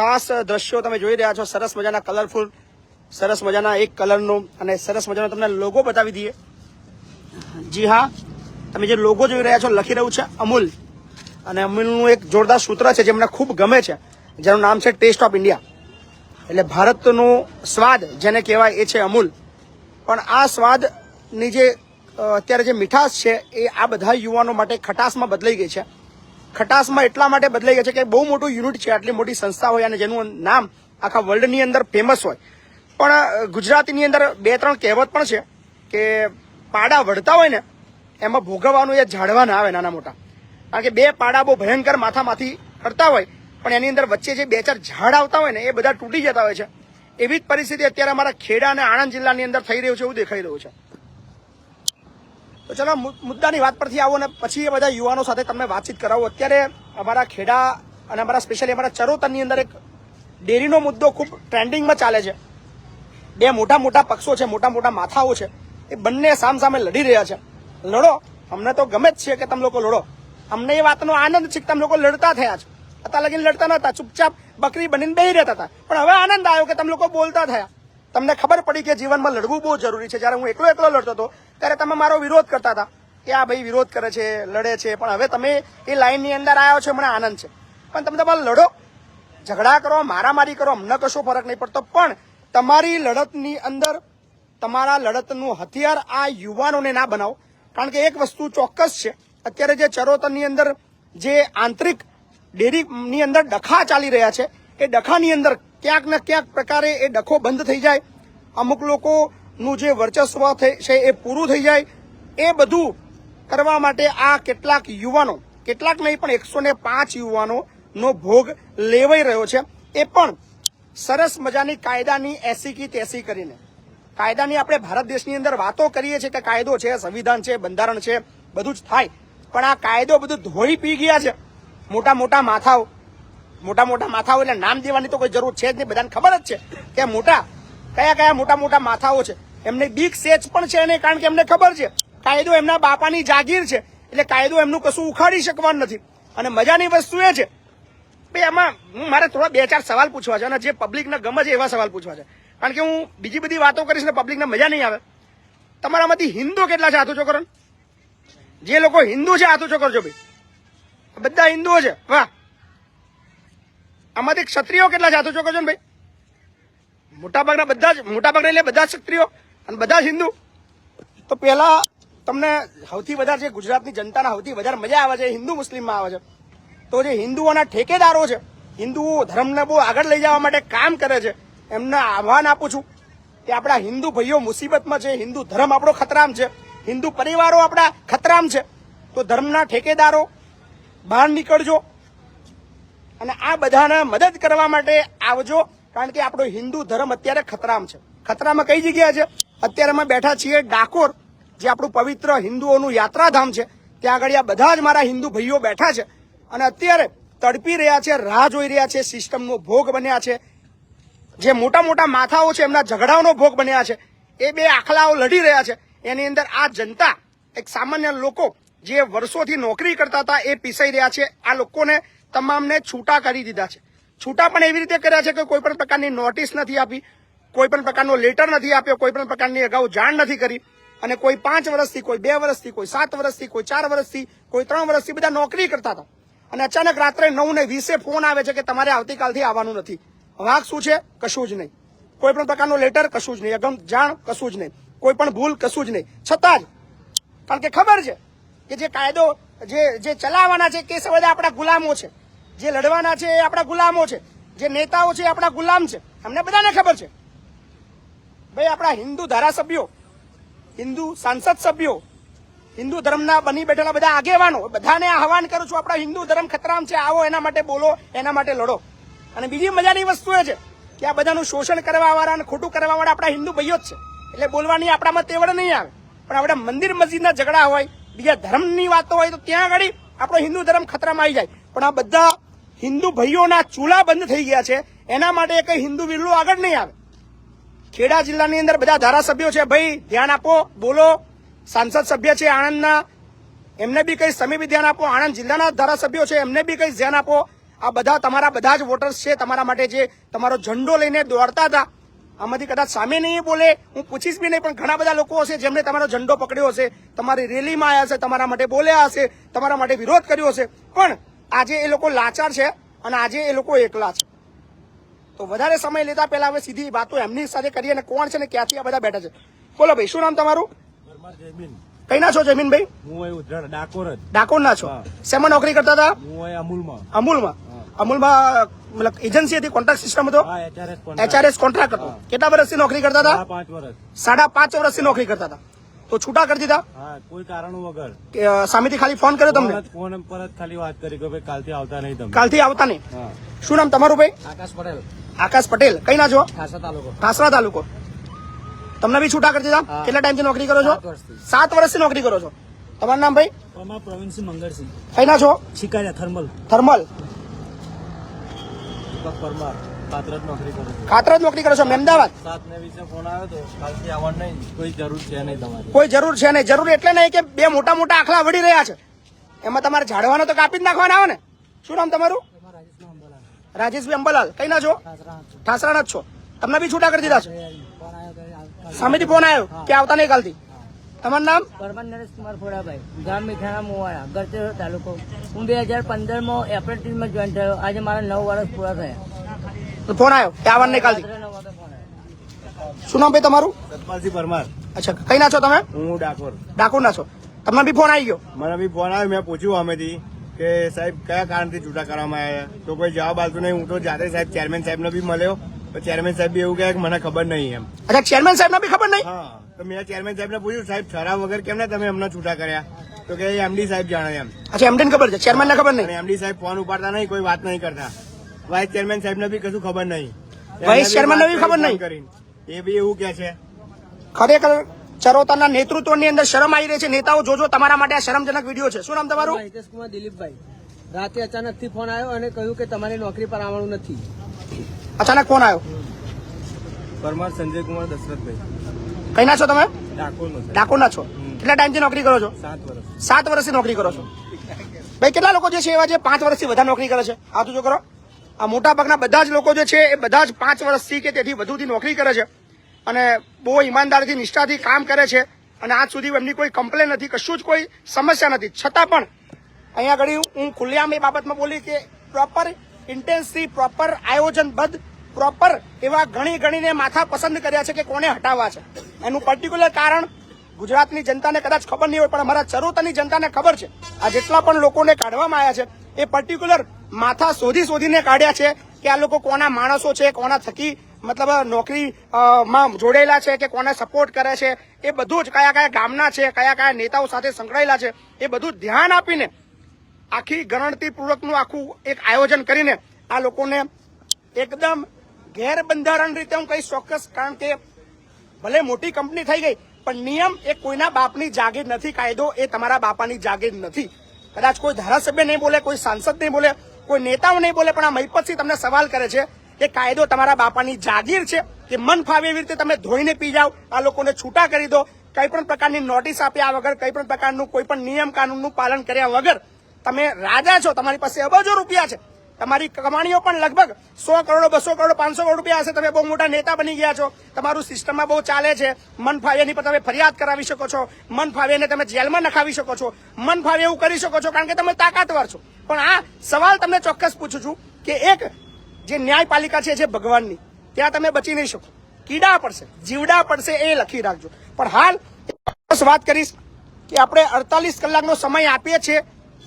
ખાસ દ્રશ્યો તમે જોઈ રહ્યા છો. સરસ મજાના કલરફુલ સરસ મજાના એક કલરનો અને સરસ મજાનો તમને લોગો બતાવી દઈએ. જી હા, તમે જે લોગો જોઈ રહ્યા છો લખી રહ્યું છે અમૂલ. અને અમૂલનું એક જોરદાર સૂત્ર છે જે મને ખૂબ ગમે છે, જેનું નામ છે ટેસ્ટ ઓફ ઇન્ડિયા એટલે ભારતનો સ્વાદ જેને કહેવાય એ છે અમૂલ. પણ આ સ્વાદની જે અત્યારે જે મીઠાશ છે એ આ બધા યુવાનો માટે ખટાશમાં બદલાઈ ગઈ છે. ખટાશમાં એટલા માટે બદલાઈ ગયા છે કે બહુ મોટું યુનિટ છે, આટલી મોટી સંસ્થા હોય અને જેનું નામ આખા વર્લ્ડની અંદર ફેમસ હોય. પણ ગુજરાતીની અંદર બે ત્રણ કહેવત પણ છે કે પાડા વળતા હોય ને, એમાં ભોગવવાનું એ ઝાડવા ના આવે નાના મોટા. કારણ કે બે પાડા બહુ ભયંકર માથામાંથી કરતા હોય, પણ એની અંદર વચ્ચે જે બે ચાર ઝાડ આવતા હોય ને, એ બધા તૂટી જતા હોય છે. એવી જ પરિસ્થિતિ અત્યારે અમારા ખેડા અને આણંદ જિલ્લાની અંદર થઈ રહ્યું છે, એવું દેખાઈ રહ્યું છે. તો ચલો મુદ્દાની વાત પરથી આવો ને પછી એ બધા યુવાનો સાથે તમને વાતચીત કરાવો. અત્યારે અમારા ખેડા અને અમારા સ્પેશિયલી અમારા ચરોતરની અંદર એક ડેરીનો મુદ્દો ખૂબ ટ્રેન્ડિંગમાં ચાલે છે. બે મોટા મોટા પક્ષો છે, મોટા મોટા માથાઓ છે, એ બંને સામ સામે લડી રહ્યા છે. લડો, અમને તો ગમે જ છે કે તમે લોકો લડો. અમને એ વાતનો આનંદ છે કે તમે લોકો લડતા થયા છે. અત્યારે લગીને લડતા નતા ચૂપચાપ બકરી બનીને બેહી રહેતા હતા. પણ હવે આનંદ આવ્યો કે તમે લોકો બોલતા થયા. તમને ખબર પડી કે જીવનમાં લડવું બહુ જરૂરી છે. જ્યારે હું એકલો એકલો લડતો હતો, ત્યારે તમે મારો વિરોધ કરતા હતા કે આ ભાઈ વિરોધ કરે છે, લડે છે. પણ હવે તમે એ લાઈનની અંદર આવ્યો છો, મને આનંદ છે. પણ તમે તમારે લડો. ઝઘડા કરો, મારામારી કરો, અમને કશો ફરક નહીં પડતો. પણ તમારી લડતની અંદર, તમારા લડતનું હથિયાર આ યુવાનોને ના બનાવો. કારણ કે એક વસ્તુ ચોક્કસ છે. અત્યારે જે ચરોતરની અંદર જે આંતરિક ડેરીની અંદર ડખા ચાલી રહ્યા છે, એ ડખાની અંદર ક્યાંક ને ક્યાંક પ્રકારે એ ડખો બંધ થઈ જાય. અમુક લોકોનું જે વર્ચસ્વ છે એ પૂરું થઈ જાય. એ બધું કરવા માટે આ કેટલાક યુવાનો, કેટલાક નહીં પણ એકસો ને પાંચ યુવાનોનો ભોગ લેવાઈ રહ્યો છે. એ પણ સરસ મજાની કાયદાની એસી કી તેસી કરીને. કાયદાની આપણે ભારત દેશની અંદર વાતો કરીએ છીએ કે કાયદો છે, સંવિધાન છે, બંધારણ છે, બધું જ થાય. પણ આ કાયદો બધું ધોઈ પી ગયા છે. મોટા મોટા માથાઓ મોટા મોટા માથાઓ એટલે નામ દેવાની તો કોઈ જરૂર છે જ નહીં. બધાને ખબર જ છે કે મોટા કયા કયા મોટા મોટા માથાઓ છે. એમને બીક સેચ પણ છે અને કારણ કે એમને ખબર છે. કાયદો એમના બાપાની જાગીર છે, એટલે કાયદો એમનું કશું ઉખાડી શકવાનું નથી. અને મજાની વસ્તુ એ છે, ભાઈ એમાં હું મારે થોડા બે ચાર સવાલ પૂછવા છે અને જે પબ્લિકને ગમે છે એવા સવાલ પૂછવા છે. કારણ કે હું બીજી બધી વાતો કરીશ ને પબ્લિકને મજા નહીં આવે. તમારામાંથી હિન્દુ કેટલા છે, હાથો છોકરો જે લોકો હિન્દુ છે, હાથો છોકરો છો ભાઈ. બધા હિન્દુઓ છે. વાહ. આમાંથી ક્ષત્રિયો કેટલા છે? ચોકર છો ને ભાઈ. મોટાભાગના બધા જ મોટાભાગના એટલે બધા જ ક્ષત્રિયો અને બધા જ હિન્દુ. તો પહેલા તમને સૌથી વધારે જે ગુજરાતની જનતાના સૌથી વધારે મજા આવે છે હિન્દુ મુસ્લિમમાં આવે છે. તો જે હિન્દુઓના ઠેકેદારો છે, હિન્દુઓ ધર્મને બહુ આગળ લઈ જવા માટે કામ કરે છે, એમને આહવાન આપું છું કે આપણા હિન્દુ ભાઈઓ મુસીબતમાં છે, હિન્દુ ધર્મ આપણો ખતરામ છે, હિન્દુ પરિવારો આપણા ખતરામ છે. તો ધર્મના ઠેકેદારો બહાર નીકળજો અને આ બધાને મદદ કરવા માટે આવજો, કારણ કે આપણો હિન્દુ ધર્મ અત્યારે ખતરામ છે. ખતરામાં કઈ જગ્યા છે? અત્યારે અમે બેઠા છીએ ડાકોર, જે આપણું પવિત્ર હિન્દુઓનું યાત્રાધામ છે. ત્યાં આગળ આ બધા જ મારા હિન્દુ ભાઈઓ બેઠા છે. અને અત્યારે તડપી રહ્યા છે, રાહ જોઈ રહ્યા છે, સિસ્ટમનો ભોગ બન્યા છે. જે મોટા મોટા માથાઓ છે, એમના ઝઘડાઓનો ભોગ બન્યા છે. એ બે આખલાઓ લડી રહ્યા છે. એની અંદર આ જનતા, એક સામાન્ય લોકો, જે વર્ષોથી નોકરી કરતા હતા, એ પીસાઈ રહ્યા છે. આ લોકોને તમામને છૂટા કરી દીધા છે. છૂટા પણ એવી રીતે કર્યા છે કે કોઈ પણ પ્રકારની નોટિસ નથી આપી, કોઈ પણ પ્રકારનો લેટર નથી આપ્યો, કોઈ પણ પ્રકારની અગાઉ જાણ નથી કરી. અને કોઈ પાંચ વર્ષથી, કોઈ બે વર્ષથી, કોઈ સાત વર્ષથી, કોઈ ચાર વર્ષથી, કોઈ ત્રણ વર્ષથી બધા નોકરી કરતા હતા. અને અચાનક રાત્રે નવ ને વીસે ફોન આવે છે કે તમારે આવતીકાલથી આવવાનું નથી. વાંક શું છે? કશું જ નહીં. કોઈ પણ પ્રકારનો લેટર કશું જ નહીં. અગમ જાણ કશું જ નહીં. કોઈ પણ ભૂલ કશું જ નહીં. છતાં જ, કારણ કે ખબર છે કે જે કાયદો, જે જે ચલાવવાના છે, કે બધા આપણા ગુલામો છે. જે લડવાના છે એ આપણા ગુલામો છે. જે નેતાઓ છે એ આપણા ગુલામ છે. અમને બધાને ખબર છે. ભાઈ, આપણા હિન્દુ ધારાસભ્યો, હિન્દુ સાંસદ સભ્યો, હિન્દુ ધર્મના બની બેઠેલા બધા આગેવાનો, બધાને આહવાન કરું છું, આપણા હિન્દુ ધર્મ ખતરામ છે, આવો એના માટે બોલો, એના માટે લડો. અને બીજી મજાની વસ્તુ એ છે કે આ બધાનું શોષણ કરવા વાળા અને ખોટું કરવા વાળા આપણા હિન્દુ ભાઈઓ જ છે. એટલે બોલવાની આપણામાં તેવડ નહીં આવે. પણ આપણે મંદિર મસ્જિદના ઝઘડા હોય, બીજા ધર્મની વાતો હોય તો ત્યાં આગળ આપણો હિન્દુ ધર્મ ખતરામાં આવી જાય. પણ આ બધા હિન્દુ ભાઈઓના ચૂલા બંધ થઈ ગયા છે. એના માટે કઈ હિન્દુ વિરલું આગળ નહીં આવે. ખેડા જિલ્લાની અંદર બધા ધારાસભ્યો છે, ભાઈ, ધ્યાન આપો, બોલો. સાંસદ સભ્ય છે, આણંદના. એમને બી કઈ તમે બી ધ્યાન આપો. આણંદ જિલ્લાના ધારાસભ્યો છે, એમને બી કઈ ધ્યાન આપો. આ બધા તમારા બધા જ વોટર્સ છે, તમારા માટે જે તમારો ઝંડો લઈને દોડતા હતા. આમાંથી કદાચ સામે નહીં બોલે. હું પૂછીશ બી નહીં, પણ ઘણા બધા લોકો હશે જેમને તમારો ઝંડો પકડ્યો હશે. તમારી રેલીમાં આવ્યા હશે, તમારા માટે બોલ્યા હશે, તમારા માટે વિરોધ કર્યો હશે. પણ આજે એ લોકો લાચાર છે અને આજે એ લોકો એકલા છે. તો વધારે સમય લેતા પહેલા હવે સીધી વાતો એમની સાથે કરીએ અને કોણ છે ને ક્યાંથી આ બધા બેઠા છે. બોલો ભાઈ શું નામ તમારું? કઈ ના છો જમીનભાઈ હું ડાકોર ડાકોર ના છો. શેમાં નોકરી કરતા હતા? અમૂલમાં. અમૂલમાં? અમૂલમાં મતલબ એજન્સી હતી કોન્ટ્રાક્ટ સિસ્ટમ હતો? એચઆરએસ એચઆરએસ કોન્ટ્રાક્ટ હતો. કેટલા વર્ષથી નોકરી કરતા હતા? પાંચ વર્ષ. સાડા પાંચ વર્ષથી નોકરી કરતા હતા. તો છૂટા કરી દીધા? હા કોઈ કારણ વગર. સામે થી સામેથી ખાલી ફોન કર્યો તમને? ફોન પર જ ખાલી વાત કરી કે ભાઈ કાલથી આવતા નહીં તમે. કાલથી આવતા નહીં? શું નામ તમારું ભાઈ? આકાશ પટેલ. આકાશ પટેલ. કઈ ના છો ખાસા તાલુકો. ઠાસરા તાલુકો. તમને બી છૂટા કરી દીધા. કેટલા ટાઈમથી નોકરી કરો છો? સાત વર્ષથી. નોકરી કરો છો. તમારું નામ ભાઈ? પરમાર પ્રવીણસિંહ મંગળસિંહ. કઈ ના છો શિકારિયા થર્મલ. થર્મલ. પરમાર. પાત્ર નોકરી કરું છું. ખાતર જ નોકરી કરો છો? અમદાવાદ? સાત ને વિશે ફોન આવ્યો તો કાલથી આવવાનું નહીં. કોઈ જરૂર છે નહીં તમારી. કોઈ જરૂર છે નહીં. જરૂર એટલે નહીં કે બે મોટા મોટા આખલા વળી રહ્યા છે. એમાં તમારે ઝાડવાનો તો કાપી જ નાખવાના આવે ને? શું નામ તમારું? રાજેશભાઈ અંબલાલ. કઈ ના છો? ઠાસરાના જ છો. તમને બી છૂટા કરી દીધા છે? સામેથી ફોન આવ્યો કે આવતા નહીં કાલથી? તમારું નામ? પરમાન નરેશ કુમાર ફોડાભાઈ ગામ મીઠાણા મોવાડા ગરતેરો તાલુકો. હું બે હજાર પંદરમાં એપ્રેન્ટિસમાં જોઈન થયો. આજે મારા નવ વર્ષ પૂરા થયા. ફોન આવ્યો કે આવવાનું કાલથી. શું નામ ભાઈ તમારું? સતપાલસિંહ પરમાર. અચ્છા કઈ ના છો તમે? હું ડાકોર. ડાકોર ના છો. તમને બી ફોન આવી ગયો? મને બી ફોન આવ્યો મેં પૂછ્યું અમેથી કે સાહેબ કયા કારણથી છૂટા કરવામાં આવ્યા તો કોઈ જવાબ આવતો નહીં. હું તો જાતે સાહેબ ચેરમેન સાહેબને બી મળ્યો. ચેરમેન સાહેબ બી એવું કહે કે મને ખબર નહીં એમ. અચ્છા ચેરમેન સાહેબ બી ખબર નહીં? તો મેં ચેરમેન સાહેબ ને પૂછ્યું સાહેબ ઠરાવ વગર કેમ ને તમે અમને છૂટા કર્યા? તો કે એમડી સાહેબ જાણે એમ. અચ્છા એમડી ખબર છે? ચેરમેન ને ખબર નહીં? એમડી સાહેબ ફોન ઉપાડતા નહીં કોઈ વાત નહીં કરતા. વાઇસ ચેરમેન સાહેબને બી કશું ખબર નહીં. વાઇસ ચેરમેન ને બી ખબર નહીં? એ બી એવું કે છે. ખરેખર ચરોતરના નેતૃત્વની અંદર શરમ આવી રહી છે. નેતાઓ જોજો તમારા માટે આ શરમજનક વીડિયો છે. શું નામ તમારું? હિતેશ કુમાર દિલીપભાઈ. રાતે અચાનકથી ફોન આવ્યો અને કહ્યું કે તમારી નોકરી પર આવવાનું નથી. અચાનક ફોન આવ્યો? પરમાર સંજય કુમાર દશરથભાઈ. કઈ ના છો તમે? ડાકોરનો ડાકોર ના છો. કેટલા ટાઈમથી નોકરી કરો છો? સાત વર્ષ. સાત વર્ષથી નોકરી કરો છો. ભાઈ કેટલા લોકો જે છે એવા જે પાંચ વર્ષથી વધારે નોકરી કરે છે? આ તો જો કરો. આ મોટા ભાગના બધા જ લોકો જે છે, એ બધા જ પાંચ વર્ષથી કે તેથી વધુથી નોકરી કરે છે અને બહુ ઈમાનદારીથી, નિષ્ઠાથી કામ કરે છે અને આજ સુધી એમની કોઈ કમ્પ્લેન નથી, કશું જ કોઈ સમસ્યા નથી. છતાં પણ અહીંયા આગળ હું ખુલ્લેઆમ એ બાબતમાં બોલી કે પ્રોપર ઇન્ટેન્સથી પ્રોપર આયોજનબદ્ધ પ્રોપર એવા ઘણી ગણીને માથા પસંદ કર્યા છે કે કોને હટાવવા છે. એનું પર્ટિક્યુલર કારણ ગુજરાતની જનતાને કદાચ ખબર નહીં હોય, પણ અમારા ચરોતરની જનતાને ખબર છે. આ જેટલા પણ લોકોને કાઢવામાં આવ્યા છે એ પર્ટિક્યુલર માથા શોધી શોધીને કાઢ્યા છે કે આ લોકો કોના માણસો છે, કોના થકી, મતલબ, નોકરી માં જોડેલા છે કે કોને સપોર્ટ કરે છે, એ બધું જ કયા કયા ગામના છે, કયા કયા નેતાઓ સાથે સંકળાયેલા છે, એ બધું ધ્યાન આપીને આખી ગણતરી પૂર્વકનું આખું એક આયોજન કરીને આ લોકોને એકદમ ગેરબંધારણ રીતે હું કહીશ ચોક્કસ, કારણ કે ભલે મોટી કંપની થઈ ગઈ, પણ નિયમ એ કોઈના બાપની જાગીર નથી, કાયદો એ તમારા બાપાની જાગીર નથી. કદાચ કોઈ ધારાસભ્ય નહીં બોલે, કોઈ સાંસદ નહીં બોલે, કોઈ નેતાઓ નહીં બોલે, પણ આ મહિપતસિંહ તમને સવાલ કરે છે કે કાયદો તમારા બાપાની જાગીર છે કે મન ફાવે એવી રીતે તમે ધોઈને પી જાઓ, આ લોકોને છૂટા કરી દો, કઈ પણ પ્રકારની નોટિસ આપ્યા વગર, કઈ પણ પ્રકારનું કોઈ પણ નિયમ કાનૂનનું પાલન કર્યા વગર તમે રાજા છો, તમારી પાસે અબજો રૂપિયા છે. તમારી કમાણીઓ પણ લગભગ સો કરોડ, બસો કરોડ, પાંચસો કરોડ રૂપિયા હશે. તમે બહુ મોટા નેતા બની ગયા છો. તમારું સિસ્ટમમાં બહુ ચાલે છે. મન ફાવેની પર તમે ફરિયાદ કરાવી શકો છો. મન ફાવેને તમે જેલમાં નખાવી શકો છો. મન ફાવે એવું કરી શકો છો, કારણ કે તમે તાકાતવર છો. પણ આ સવાલ તમને ચોક્કસ પૂછું છું કે એક જે ન્યાયપાલિકા છે જે ભગવાનની, ત્યાં તમે બચી નહીં શકો. કીડા પડશે, જીવડા પડશે એ લખી રાખજો. પણ હાલ વાત કરીશ કે આપણે અડતાલીસ કલાકનો સમય આપીએ છીએ.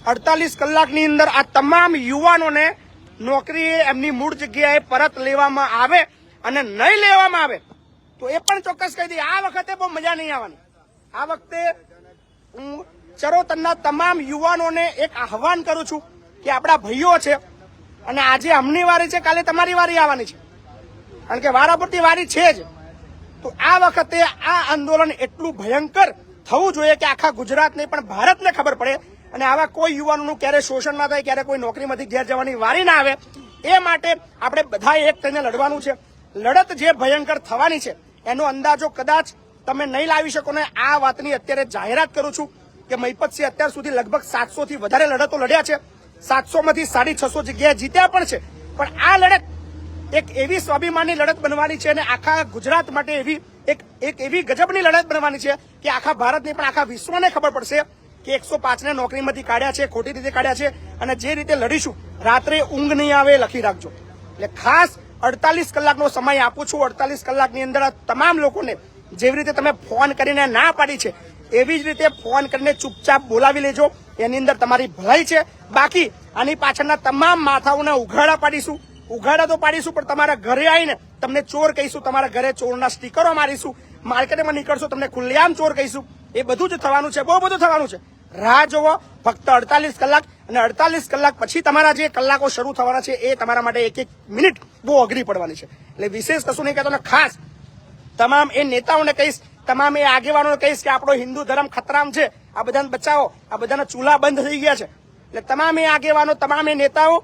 અડતાલીસ કલાકની અંદર આ તમામ યુવાનોને નોકરી એમની મૂળ જગ્યાએ પરત લેવામાં આવે અને નહીં લેવામાં આવે, તો એ પણ ચોક્કસ કહી દઈએ આ વખતે બહુ મજા નહીં આવવાની. આ વખતે હું ચરોતરના તમામ યુવાનોને એક આહવાન કરું છું કે આપણા ભાઈઓ છે અને આજે અમની વારી છે, કાલે તમારી વારી આવવાની છે. કારણ કે વારાપુરતી વારી છે જ. તો આ વખતે આ આંદોલન એટલું ભયંકર થવું જોઈએ કે આખા ગુજરાતને પણ ભારતને ખબર પડે અને આવા કોઈ યુવાનોનું ક્યારે શોષણ ના થાય, ક્યારે કોઈ નોકરીમાંથી ઘેર જવાની વારી ના આવે, એ માટે આપણે બધા એક થઈને લડવાનું છે. લડત જે ભયંકર થવાની છે, એનો અંદાજો કદાચ તમે નહીં લાવી શકો ને, આ વાતની અત્યારે જાહેરાત કરું છું કે મહિપતસિંહ અત્યાર સુધી લગભગ સાતસો થી વધારે લડતો લડ્યા છે. સાતસો માંથી સાડી છસો જગ્યાએ જીત્યા પણ છે. પણ આ લડત એક એવી સ્વાભિમાનની લડત બનવાની છે અને આખા ગુજરાત માટે એવી એક એક એવી ગજબની લડત બનવાની છે કે આખા ભારતની પણ આખા વિશ્વને ખબર પડશે. કે એકસો પાંચને નોકરીમાંથી કાઢ્યા છે, ખોટી રીતે કાઢ્યા છે અને જે રીતે લડીશું, રાત્રે ઊંઘ નહીં આવે લખી રાખજો. એટલે ખાસ અડતાલીસ કલાકનો સમય આપું છું, અડતાલીસ કલાકની અંદર તમામ લોકોને જેવી રીતે તમે ફોન કરીને ના પાડી છે, એવી જ રીતે ફોન કરીને ચૂપચાપ બોલાવી લેજો. એની અંદર તમારી ભલાઈ છે. બાકી આની પાછળના તમામ માથાઓને ઉઘાડા પાડીશું. ઉઘાડા તો પાડીશું, પણ તમારા ઘરે આવીને તમને ચોર કહીશું, તમારા ઘરે ચોરના સ્ટીકરો મારીશું, માર્કેટમાં નીકળશો, તમને ખુલ્લેઆમ ચોર કહીશું. એ બધું જ થવાનું છે, બહુ બધું થવાનું છે. રાહ જોવો. ફક્ત અડતાલીસ કલાક અને અડતાલીસ કલાક પછી તમારા જે કલાકો શરૂ થવાના છે એ તમારા માટે એક એક મિનિટ બહુ અઘરી પડવાની છે. એટલે વિશેષ કશું નહીં કહેતો અને ખાસ તમામ એ નેતાઓને કહીશ, તમામ એ આગેવાનોને કહીશ કે આપણો હિન્દુ ધર્મ ખતરામ છે. આ બધાને બચાવો. આ બધાના ચૂલા બંધ થઈ ગયા છે. એટલે તમામ એ આગેવાનો, તમામ એ નેતાઓ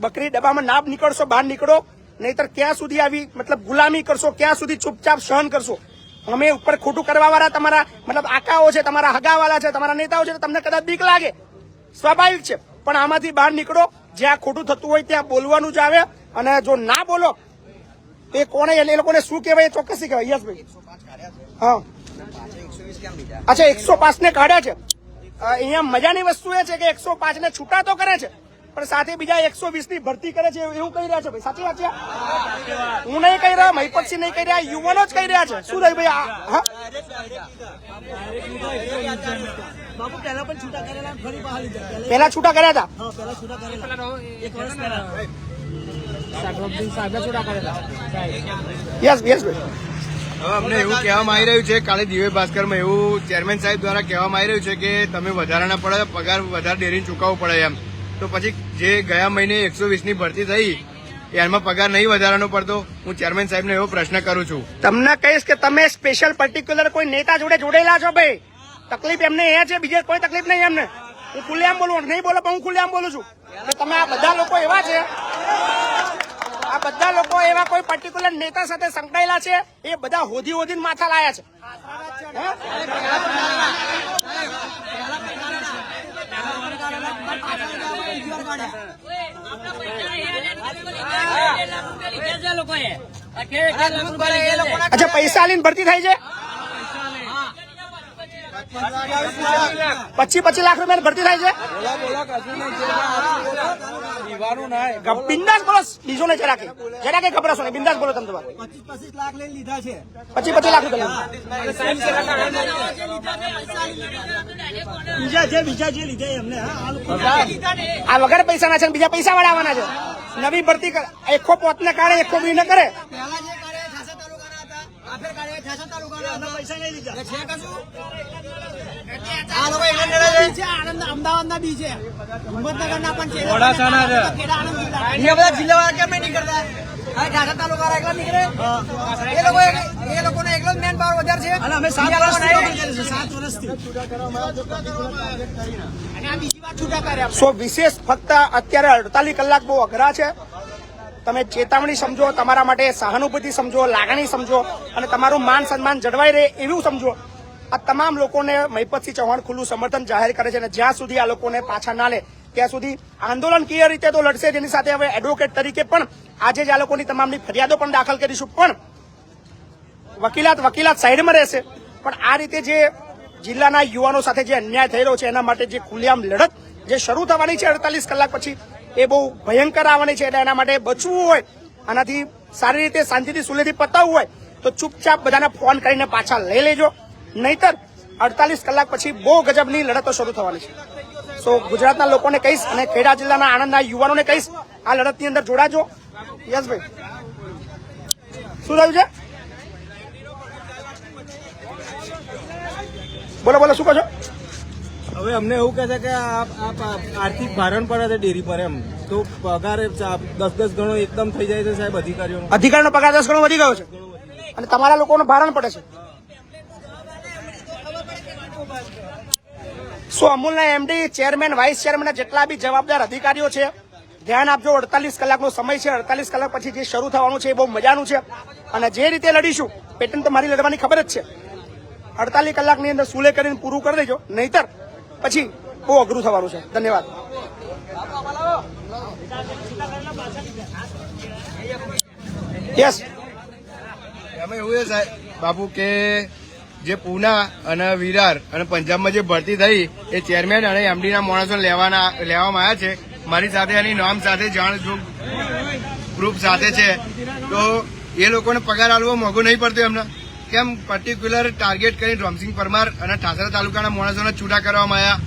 બકરી ડબ્બામાં નાભ નીકળશો, બહાર નીકળો. નહીતર ક્યાં સુધી આવી, મતલબ ગુલામી કરશો, ક્યાં સુધી ચૂપચાપ સહન કરશો? અમે ઉપર ખોટું કરવા વાળા તમારા, મતલબ આકાઓ છે, તમારા હગાવાલા છે, તમારા નેતાઓ છે તમને કદાચ બીક લાગે. સ્વાભાવિક છે. પણ આમાંથી બહાર નીકળો. જ્યાં ખોટું થતું હોય ત્યાં બોલવાનું જ આવે. અને જો ના બોલો એ કોને એ લોકોને શું કહેવાય ચોક્કસી કહેવાય. યશભાઈ હા. અચ્છા, એકસો પાંચ ને કાઢ્યા છે. અહીંયા મજાની વસ્તુ એ છે કે એકસો પાંચ ને છૂટા તો કરે છે. પણ સાથે બીજા એકસો વીસની ભરતી કરે છે એવું કહી રહ્યા છે ભાઈ. સાચી વાત છે? હું નહીં કહી રહ્યો મહિપતસિંહ નહીં કહી રહ્યા યુવાનો જ કહી રહ્યા છે. શું થયું ભાઈ? આ- હા? પહેલા છૂટા કરેલા ફરી બહાર લીધા. પહેલા પહેલા છૂટા કર્યા હતા? હા પહેલા છૂટા કરેલા. એક વર્ષ પહેલા. સાગરબેન સાહેબે છૂટા કરેલા. યસ યસ ભાઈ. હવે અમને એવું કહેવામાં આવી રહ્યું છે કાલે દિવ્ય ભાસ્કરમાં એવું ચેરમેન સાહેબ દ્વારા કહેવામાં આવી રહ્યું છે કે તમે વધારાના પડે પગાર વધારે ડેરીને ચૂકવવો પડે એમ. તો પછી જે ગયા મહિને એકસો વીસની ભરતી થઈ, એમાં પગાર નહીં વધારાનો પડતો, હું ચેરમેન સાહેબને એવો પ્રશ્ન કરું છું. તમને કહીશ કે તમે સ્પેશિયલ પર્ટિક્યુલર કોઈ નેતા જોડે જોડેલા છો ભાઈ? તકલીફ એમને એ છે, બીજે કોઈ તકલીફ નહીં એમને. હું ખુલ્લેઆમ બોલું, નહીં બોલો, પણ હું ખુલ્લેઆમ બોલું છું. કે તમે આ બધા લોકો એવા છે? આ બધા લોકો એવા કોઈ પર્ટિક્યુલર નેતા સાથે સંકળાયેલા છે? એ બધા હોધી હોધીને માથા લાયા છે. અચ્છા પૈસા લઈને ભરતી થાય છે? પચીસ પચીસ લાખ રૂપિયા ભરતી થાય છે? બિંદાસ બોલો, બીજો ને જરાકે જરાકે ગભરાશો નહીં. બિંદાસ બોલો તમે તમારે. પચીસ પચીસ લાખ લઈ લીધા છે પચીસ પચીસ લાખ રૂપિયા બીજા જે બીજા જે લીધા. એમને આ વગર પૈસા પૈસાના છે ને બીજા પૈસા વાળા આવવાના છે. નવી ભરતી એકો પોતને કાઢે, એકો બી ન કરે. અમદાવાદના બી છે હિંમતનગરના પણ છે. મોડાસાના છે. ખેડા આણંદ જિલ્લા. એ કેમ નહીં નીકળતા? આ તાલુકા એકલા નીકળે? એ લોકો એ લોકોને એકલો જ મેન પાવર વધારે છે. અને અમે સાત વર્ષથી સાત વર્ષથી. અને આ બીજી વાર છૂટા કર્યા સો વિશેષ ફક્ત અત્યારે અડતાલીસ કલાક બહુ અઘરા છે. તમે ચેતવણી સમજો, તમારા માટે સહાનુભૂતિ સમજો, લાગણી સમજો અને તમારું માન સન્માન જળવાઈ રહે એવું સમજો. આ તમામ લોકોને મહિપતસિંહ ચૌહાણ ખુલ્લું સમર્થન જાહેર કરે છે અને જ્યાં સુધી આ લોકોને પાછા ના લે, ત્યાં સુધી આંદોલન કઈ રીતે તો લડશે જેની સાથે હવે એડવોકેટ તરીકે પણ આજે જ આ લોકોની તમામની ફરિયાદો પણ દાખલ કરીશું. પણ વકીલાત વકીલાત સાઈડમાં રહેશે. પણ આ રીતે જે જિલ્લાના યુવાનો સાથે જે અન્યાય થઈ રહ્યો છે, એના માટે જે ખુલ્લેઆમ લડત જે શરૂ થવાની છે અડતાલીસ કલાક પછી એ બહુ ભયંકર આવવાની છે, એટલે એના માટે બચવું હોય, આનાથી સારી રીતે શાંતિથી સુલેથી પતાવવું હોય, તો ચૂપચાપ બધાને ફોન કરીને પાછા લઈ લેજો. નહીતર અડતાલીસ કલાક પછી બહુ ગજબની લડતો શરૂ થવાની છે. સો ગુજરાતના લોકોને કહીશ અને ખેડા જિલ્લાના આણંદના યુવાનોને કહીશ, આ લડતની અંદર જોડાજો. યસ ભાઈ. શું થયું છે? બોલો બોલો, શું કહો છો? હવે અમને એવું કહે છે કે આપ આર્થિક ભારણ પડે છે ડેરી પર એમ. તો પગાર દસ દસ ગણો એકદમ થઈ જાય છે સાહેબ અધિકારીઓ અધિકારીનો પગાર દસ ગણો વધી ગયો છે. અને તમારા લોકોનું ભારણ પડે છે. શું અમૂલના એમડી ચેરમેન વાઇસ ચેરમેન જેટલા બી જવાબદાર અધિકારીઓ છે ધ્યાન આપજો અડતાલીસ કલાકનો સમય છે અડતાલીસ કલાક પછી જે શરૂ થવાનું છે એ બહુ મજાનું છે. અને જે રીતે લડીશું પેટર્ન તો મારી લડવાની ખબર જ છે. અડતાલીસ કલાકની અંદર સુલે કરીને પૂરું કરી દેજો નહીતર પછી બહુ અઘરું થવાનું છે. ધન્યવાદ. યસ એમાં એવું છે સાહેબ, બાપુ, કે જે પૂના અને વિરાર અને પંજાબમાં જે ભરતી થઈ, એ ચેરમેન અને એમડીના માણસો લેવાના, લેવામાં આવ્યા છે. મારી સાથે એની નામ સાથે જાણ ગ્રુપ સાથે છે. તો એ લોકોને પગાર આપવો મોંઘો નહીં પડતું એમને. કેમ પર્ટિક્યુલર ટાર્ગેટ કરીને રોમસિંહ પરમાર અને ઠાસરા તાલુકાના માણસોને છૂટા કરવામાં આવ્યા?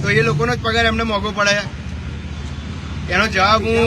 તો એ લોકોનો જ પગાર એમને મોંઘો પડે. એનો જવાબ હું